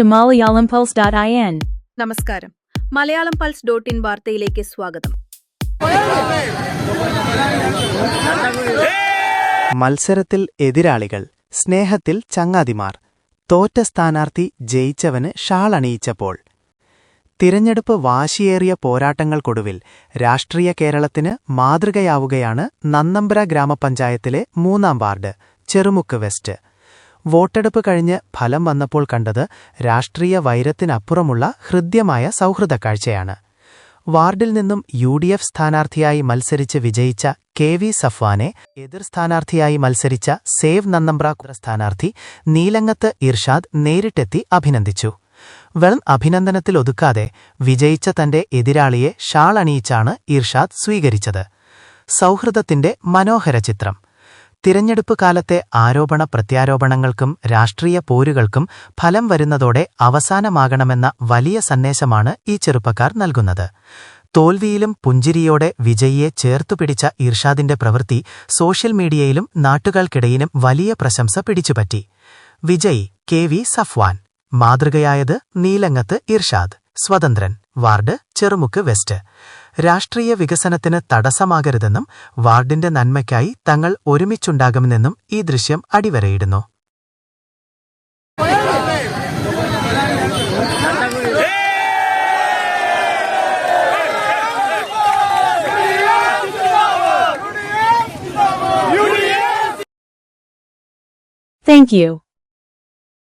MalayalamPulse.in. നമസ്കാരം. Malayalam pulse dot in വാർത്തയിലേക്ക് സ്വാഗതം. മത്സരത്തിൽ എതിരാളികൾ സ്നേഹത്തിൽ ചങ്ങാതിമാർ തോറ്റ സ്ഥാനാർത്ഥി ജയിച്ചവന് ഷാൾ അണിയിച്ചപ്പോൾ. തിരഞ്ഞെടുപ്പ് വാശിയേറിയ പോരാട്ടങ്ങൾക്കൊടുവിൽ രാഷ്ട്രീയ കേരളത്തിന് മാതൃകയാവുകയാണ് നന്നമ്പ്ര ഗ്രാമപഞ്ചായത്തിലെ മൂന്നാം വാർഡ് ചെറുമുക്ക് വെസ്റ്റ്. വോട്ടെടുപ്പ് കഴിഞ്ഞ് ഫലം വന്നപ്പോൾ കണ്ടത് രാഷ്ട്രീയ വൈരത്തിനപ്പുറമുള്ള ഹൃദ്യമായ സൗഹൃദ കാഴ്ചയാണ് വാർഡിൽ നിന്നും യു ഡി എഫ് സ്ഥാനാർത്ഥിയായി മത്സരിച്ച് വിജയിച്ച കെ വി സഫ്വാനെ എതിർ സ്ഥാനാർത്ഥിയായി മത്സരിച്ച സേവ് നന്നമ്പ്ര സ്ഥാനാർത്ഥി നീലങ്ങത്ത് ഇർഷാദ് നേരിട്ടെത്തി അഭിനന്ദിച്ചു. വെളം അഭിനന്ദനത്തിൽ ഒതുക്കാതെ വിജയിച്ച തന്റെ എതിരാളിയെ ഷാൾ അണിയിച്ചാണ് ഇർഷാദ് സ്വീകരിച്ചത്. സൗഹൃദത്തിന്റെ മനോഹര ചിത്രം. തിരഞ്ഞെടുപ്പ് കാലത്തെ ആരോപണ പ്രത്യാരോപണങ്ങൾക്കും രാഷ്ട്രീയ പോരുകൾക്കും ഫലം വരുന്നതോടെ അവസാനമാകണമെന്ന വലിയ സന്ദേശമാണ് ഈ ചെറുപ്പക്കാർ നൽകുന്നത്. തോൽവിയിലും പുഞ്ചിരിയോടെ വിജയിയെ ചേർത്തുപിടിച്ച ഇർഷാദിന്റെ പ്രവൃത്തി സോഷ്യൽ മീഡിയയിലും നാട്ടുകാർക്കിടയിലും വലിയ പ്രശംസ പിടിച്ചുപറ്റി. Vijay K V Safwan. മാതൃകയായത് Neelangath Irshad. സ്വതന്ത്രൻ. Ward Cherumukku west. രാഷ്ട്രീയ വികസനത്തിന് തടസ്സമാകരുതെന്നും വാർഡിന്റെ നന്മയ്ക്കായി തങ്ങൾ ഒരുമിച്ചുണ്ടാകുമെന്നും ഈ ദൃശ്യം അടിവരയിടുന്നു